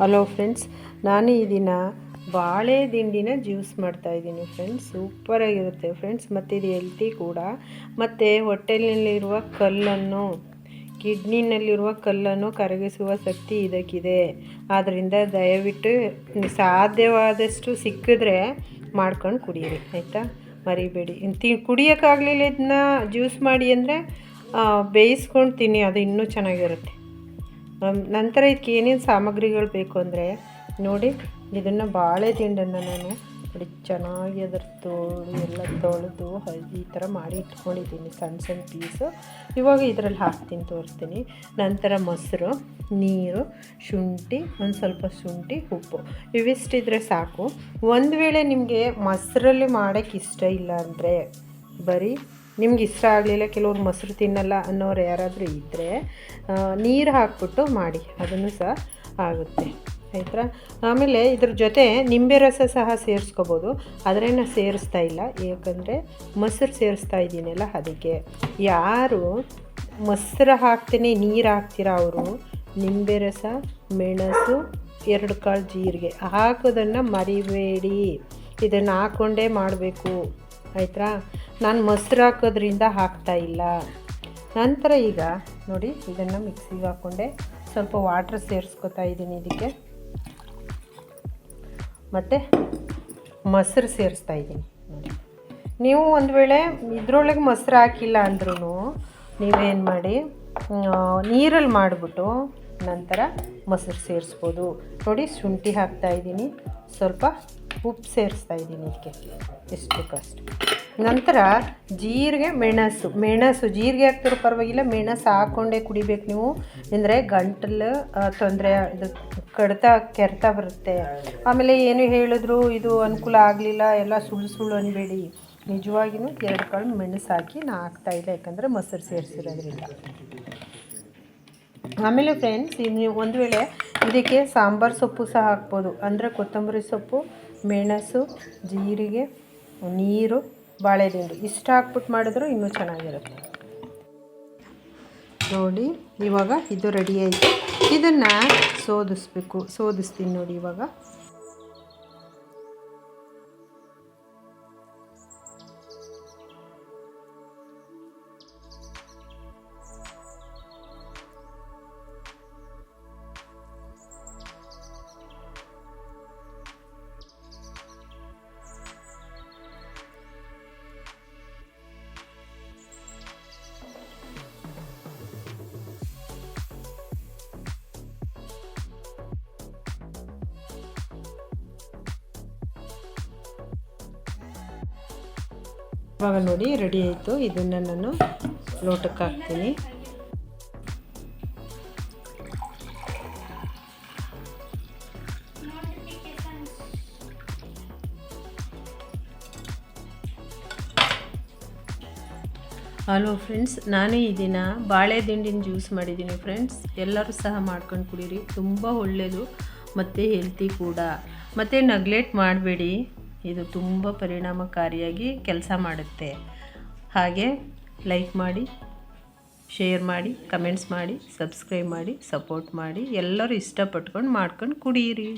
Hello friends ನಾನು ಈ ದಿನ ಬಾಳೆ ದಿಂಡಿನ ಜ್ಯೂಸ್ ಮಾಡ್ತಾ ಇದ್ದೀನಿ ಫ್ರೆಂಡ್ಸ್ ಸೂಪರಾಗಿರುತ್ತೆ ಫ್ರೆಂಡ್ಸ್ ಮತ್ತು ಇದು ಹೆಲ್ತಿ ಕೂಡ. ಮತ್ತು ಹೊಟ್ಟೆಲಿನಲ್ಲಿರುವ ಕಲ್ಲನ್ನು ಕಿಡ್ನಿನಲ್ಲಿರುವ ಕಲ್ಲನ್ನು ಕರಗಿಸುವ ಶಕ್ತಿ ಇದಕ್ಕಿದೆ. ಆದ್ದರಿಂದ ದಯವಿಟ್ಟು ಸಾಧ್ಯವಾದಷ್ಟು ಸಿಕ್ಕಿದ್ರೆ ಮಾಡ್ಕೊಂಡು ಕುಡಿಯಿರಿ, ಆಯಿತಾ? ಮರಿಬೇಡಿ. ಕುಡಿಯೋಕ್ಕಾಗಲಿಲ್ಲ ಇದನ್ನ ಜ್ಯೂಸ್ ಮಾಡಿ ಅಂದರೆ ಬೇಯಿಸ್ಕೊಂಡು ತಿನ್ನಿ ಅದು ಇನ್ನೂ ಚೆನ್ನಾಗಿರುತ್ತೆ. ನಂತರ ಇದಕ್ಕೆ ಏನೇನು ಸಾಮಗ್ರಿಗಳು ಬೇಕು ಅಂದರೆ, ನೋಡಿ, ಇದನ್ನು ಬಾಳೆ ತಿಂಡನ್ನು ನಾನು ನೋಡಿ ಚೆನ್ನಾಗಿ ಅದರ ತೋಳು ಎಲ್ಲ ತೊಳೆದು ಈ ಥರ ಮಾಡಿ ಇಟ್ಕೊಂಡಿದ್ದೀನಿ ಸಣ್ಣ ಸಣ್ಣ ಪೀಸು ಇವಾಗ ಇದರಲ್ಲಿ ಹಾಕ್ತೀನಿ, ತೋರಿಸ್ತೀನಿ. ನಂತರ ಮೊಸರು, ನೀರು, ಶುಂಠಿ, ಒಂದು ಸ್ವಲ್ಪ ಶುಂಠಿ, ಉಪ್ಪು. ಇವಿಷ್ಟಿದ್ರೆ ಸಾಕು. ಒಂದು ವೇಳೆ ನಿಮಗೆ ಮೊಸರಲ್ಲಿ ಮಾಡೋಕ್ಕೆ ಇಷ್ಟ ಇಲ್ಲ ಅಂದರೆ, ಬರೀ ನಿಮ್ಗೆ ಇಷ್ಟ ಆಗಲಿಲ್ಲ, ಕೆಲವ್ರು ಮೊಸರು ತಿನ್ನಲ್ಲ ಅನ್ನೋರು ಯಾರಾದರೂ ಇದ್ದರೆ ನೀರು ಹಾಕ್ಬಿಟ್ಟು ಮಾಡಿ, ಅದನ್ನು ಸಹ ಆಗುತ್ತೆ. ಆಯ್ತಾ? ಆಮೇಲೆ ಇದ್ರ ಜೊತೆ ನಿಂಬೆ ರಸ ಸಹ ಸೇರಿಸ್ಕೋಬೋದು. ಆದರೆ ನಾನು ಸೇರಿಸ್ತಾ ಇಲ್ಲ, ಯಾಕಂದರೆ ಮೊಸರು ಸೇರಿಸ್ತಾ ಇದ್ದೀನಲ್ಲ ಅದಕ್ಕೆ. ಯಾರು ಮೊಸರು ಹಾಕ್ತೇನೆ, ನೀರು ಹಾಕ್ತೀರಾ ಅವರು, ನಿಂಬೆ ರಸ, ಮೆಣಸು, ಎರಡು ಕಾಳು ಜೀರಿಗೆ ಹಾಕೋದನ್ನು ಮರಿಬೇಡಿ. ಇದನ್ನು ಹಾಕ್ಕೊಂಡೇ ಮಾಡಬೇಕು. ಆಯ್ತಾ? ನಾನು ಮೊಸರು ಹಾಕೋದ್ರಿಂದ ಹಾಕ್ತಾ ಇಲ್ಲ. ನಂತರ ಈಗ ನೋಡಿ ಇದನ್ನು ಮಿಕ್ಸಿಗೆ ಹಾಕ್ಕೊಂಡೆ ಸ್ವಲ್ಪ ವಾಟ್ರ್ ಸೇರಿಸ್ಕೊತಾ ಇದ್ದೀನಿ ಇದಕ್ಕೆ. ಮತ್ತು ಮೊಸರು ಸೇರಿಸ್ತಾ ಇದ್ದೀನಿ. ನೋಡಿ ನೀವು ಒಂದು ವೇಳೆ ಇದ್ರೊಳಗೆ ಮೊಸರು ಹಾಕಿಲ್ಲ ಅಂದ್ರೂ ನೀವೇನು ಮಾಡಿ ನೀರಲ್ಲಿ ಮಾಡಿಬಿಟ್ಟು ನಂತರ ಮೊಸರು ಸೇರಿಸ್ಬೋದು. ನೋಡಿ ಶುಂಠಿ ಹಾಕ್ತಾ ಇದ್ದೀನಿ. ಸ್ವಲ್ಪ ಉಪ್ಪು ಸೇರಿಸ್ತಾ ಇದ್ದೀನಿ ಇದಕ್ಕೆ. ಎಷ್ಟು ಬೇಕೋ ಅಷ್ಟು ನಂತರ ಜೀರಿಗೆ, ಮೆಣಸು. ಮೆಣಸು, ಜೀರಿಗೆ ಹಾಕ್ತಿರೋ ಪರವಾಗಿಲ್ಲ, ಮೆಣಸು ಹಾಕ್ಕೊಂಡೇ ಕುಡಿಬೇಕು ನೀವು. ಅಂದರೆ ಗಂಟಲು ತೊಂದರೆ, ಇದು ಕಡಿತ, ಕೆರೆತ ಬರುತ್ತೆ. ಆಮೇಲೆ ಏನು ಹೇಳಿದ್ರು, ಇದು ಅನುಕೂಲ ಆಗಲಿಲ್ಲ, ಎಲ್ಲ ಸುಳ್ಳು ಸುಳ್ಳು ಅನ್ಬೇಡಿ. ನಿಜವಾಗಿಯೂ ಎರಡು ಕಾಳು ಮೆಣಸು ಹಾಕಿ ನಾ ಹಾಕ್ತಾಯಿಲ್ಲ ಯಾಕಂದರೆ ಮೊಸರು ಸೇರಿಸಿರೋದ್ರಿಂದ. ಆಮೇಲೆ ಫ್ರೆಂಡ್ಸ್ ನೀವು ಒಂದು ವೇಳೆ ಇದಕ್ಕೆ ಸಾಂಬಾರು ಸೊಪ್ಪು ಸಹ ಹಾಕ್ಬೋದು. ಅಂದರೆ ಕೊತ್ತಂಬರಿ ಸೊಪ್ಪು, ಮೆಣಸು, ಜೀರಿಗೆ, ನೀರು ಬಾಳೆದಿಂಡು ಇಷ್ಟು ಹಾಕ್ಬಿಟ್ಟು ಮಾಡಿದ್ರು ಇನ್ನೂ ಚೆನ್ನಾಗಿರುತ್ತೆ. ನೋಡಿ, ಇವಾಗ ಇದು ರೆಡಿ ಆಯಿತು. ಇದನ್ನು ಸೋದಿಸ್ಬೇಕು. ಸೋದಿಸ್ತೀನಿ ನೋಡಿ ಇವಾಗ. ಇವಾಗ ನೋಡಿ ರೆಡಿ ಆಯಿತು. ಇದನ್ನು ನಾನು ಲೋಟಕ್ಕೆ ಹಾಕ್ತೀನಿ. ಹಲೋ ಫ್ರೆಂಡ್ಸ್ ನಾನು ಈ ದಿನ ಬಾಳೆ ದಿಂಡಿನ ಜ್ಯೂಸ್ ಮಾಡಿದ್ದೀನಿ ಫ್ರೆಂಡ್ಸ್ ಎಲ್ಲರೂ ಸಹ ಮಾಡ್ಕೊಂಡು ಕುಡೀರಿ. ತುಂಬ ಒಳ್ಳೆಯದು ಮತ್ತು ಹೆಲ್ತಿ ಕೂಡ. ಮತ್ತು ನಗ್ಲೆಟ್ ಮಾಡಬೇಡಿ. ಇದು ತುಂಬ ಪರಿಣಾಮಕಾರಿಯಾಗಿ ಕೆಲಸ ಮಾಡುತ್ತೆ. ಹಾಗೆ ಲೈಕ್ ಮಾಡಿ ಶೇರ್ ಮಾಡಿ ಕಮೆಂಟ್ಸ್ ಮಾಡಿ ಸಬ್ಸ್ಕ್ರೈಬ್ ಮಾಡಿ ಸಪೋರ್ಟ್ ಮಾಡಿ ಎಲ್ಲರೂ ಇಷ್ಟಪಟ್ಕೊಂಡು ಮಾಡ್ಕೊಂಡು ಕುಡೀರಿ.